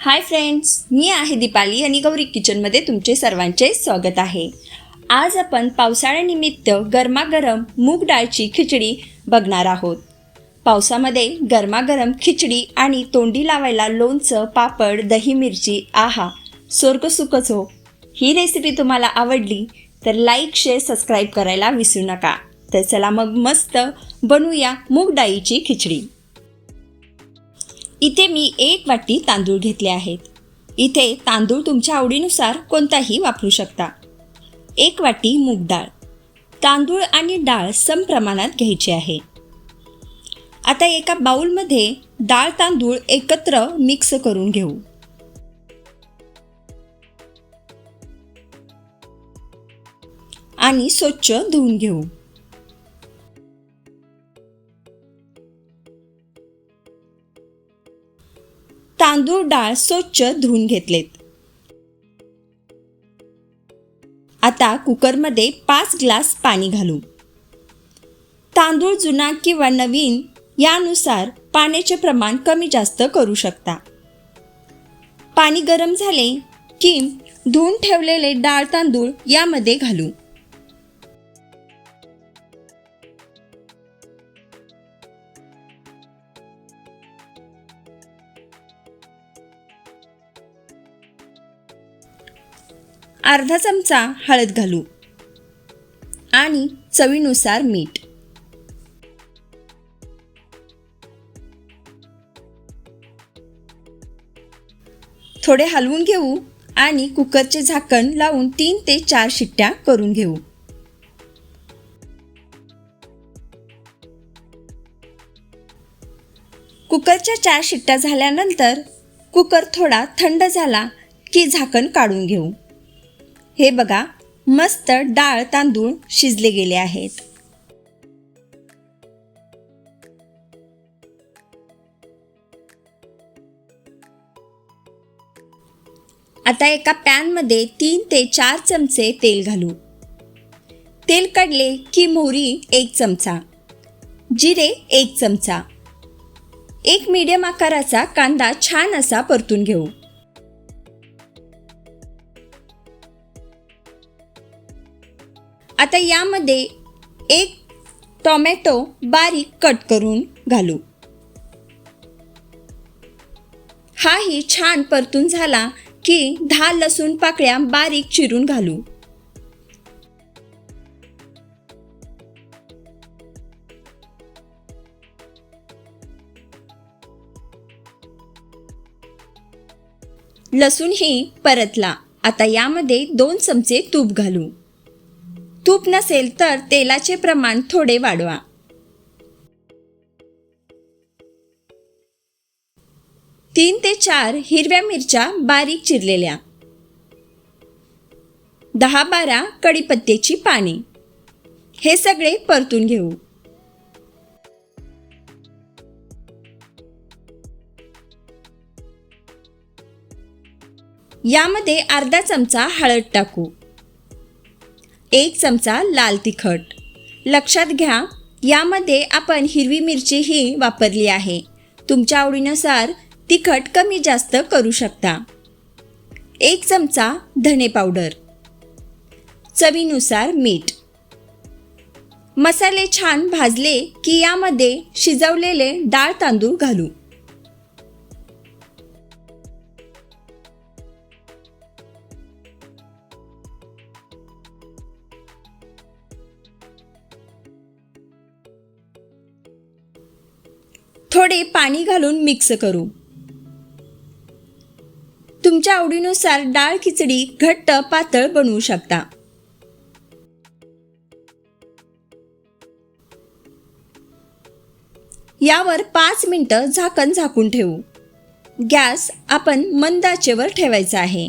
Hi friends मी आहे दीपाली आणि गौरी किचनमध्ये तुमचे सर्वांचे स्वागत आहे. आज आपण पावसाळ्यानिमित्त गरमागरम मूग डाळची खिचडी बघणार आहोत. पावसामध्ये गरमागरम खिचडी आणि तोंडी लावायला लोणचं पापड दही मिरची आहा स्वर्ग सुखच हो. ही रेसिपी तुम्हाला आवडली तर लाईक शेअर सबस्क्राईब करायला विसरू नका. तर चला मग मस्त बनवूया मूग डाळीची खिचडी. इथे मी एक वाटी तांदूळ घेतले आहेत. इथे तांदूळ तुमच्या आवडीनुसार कोणताही वापरू शकता. एक वाटी मूग डाळ. तांदूळ आणि डाळ सम प्रमाणात घ्यायची आहे. आता एका बाऊलमध्ये डाळ तांदूळ एकत्र मिक्स करून घेऊ. आणि स्वच्छ धुवून घेऊ. तांदूळ डाळ स्वच्छ धुवून घेतलेत. आता कुकरमध्ये पाच ग्लास पाणी घालू. तांदूळ जुना किंवा नवीन यानुसार पाण्याचे प्रमाण कमी जास्त करू शकता. पाणी गरम झाले की धुवून ठेवलेले डाळ तांदूळ यामध्ये घालू. अर्धा चमचा हळद घालू आणि चवीनुसार मीठ. थोडे हलवून घेऊ आणि कुकरचे झाकण लावून तीन ते चार शिट्ट्या करून घेऊ. कुकरच्या चार शिट्ट्या झाल्यानंतर कुकर थोडा थंड झाला की झाकण काढून घेऊ. हे बघा मस्त डाळ तांदूळ शिजले गेले आहेत. आता एका पॅनमध्ये तीन ते चार चमचे तेल घालू. तेल काढले की मोहरी एक चमचा जिरे एक चमचा. एक मीडियम आकाराचा कांदा छान असा परतून घेऊ. आता यामध्ये एक टोमॅटो बारीक कट करून घालू. हाही छान परतून झाला की दहा लसूण पाकळ्या बारीक चिरून घालू. लसूण ही परतला. आता यामध्ये दोन चमचे तूप घालू. तूप नसेल तर तेलाचे प्रमाण थोडे वाढवा. तीन ते चार हिरव्या मिरच्या बारीक चिरलेल्या. दहा बारा कडीपत्त्याची पाने. हे सगळे परतून घेऊ. यामध्ये अर्धा चमचा हळद टाकू. एक चमचा लाल तिखट. लक्षात घ्या यामध्ये आपण हिरवी मिरची ही वापरली आहे. तुमच्या आवडीनुसार तिखट कमी जास्त करू शकता. एक चमचा धने पावडर. चवीनुसार मीठ. मसाले छान भाजले की यामध्ये शिजवलेले डाळ तांदूळ घालू. थोडे पाणी घालून मिक्स करू. तुमच्या आवडीनुसार डाळ खिचडी घट्ट पातळ बनवू शकता. यावर पाच मिनटं झाकण झाकून ठेवू. गॅस आपण मंद आचेवर ठेवायचा आहे.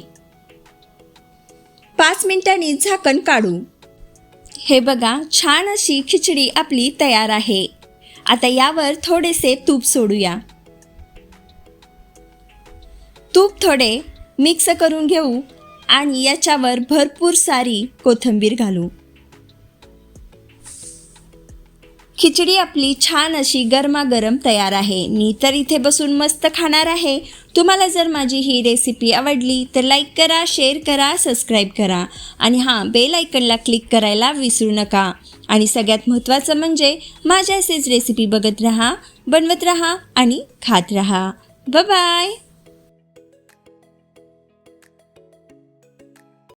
पाच मिनिटांनी झाकण काढू. हे बघा छान अशी खिचडी आपली तयार आहे. आता यावर थोडेसे तूप सोडूया. तूप थोडे मिक्स करून घेऊ आणि याच्यावर भरपूर सारी कोथिंबीर घालू. खिचडी आपली छान अशी गरमागरम तयार आहे. मी तर इथे बसून मस्त खाणार आहे. तुम्हाला जर माझी ही रेसिपी आवडली तर लाईक करा शेअर करा सबस्क्राईब करा. आणि हां बेल आयकनला क्लिक करायला विसरू नका. आणि सगळ्यात महत्त्वाचं म्हणजे माझ्या असेच रेसिपी बघत राहा बनवत राहा आणि खात राहा. बाय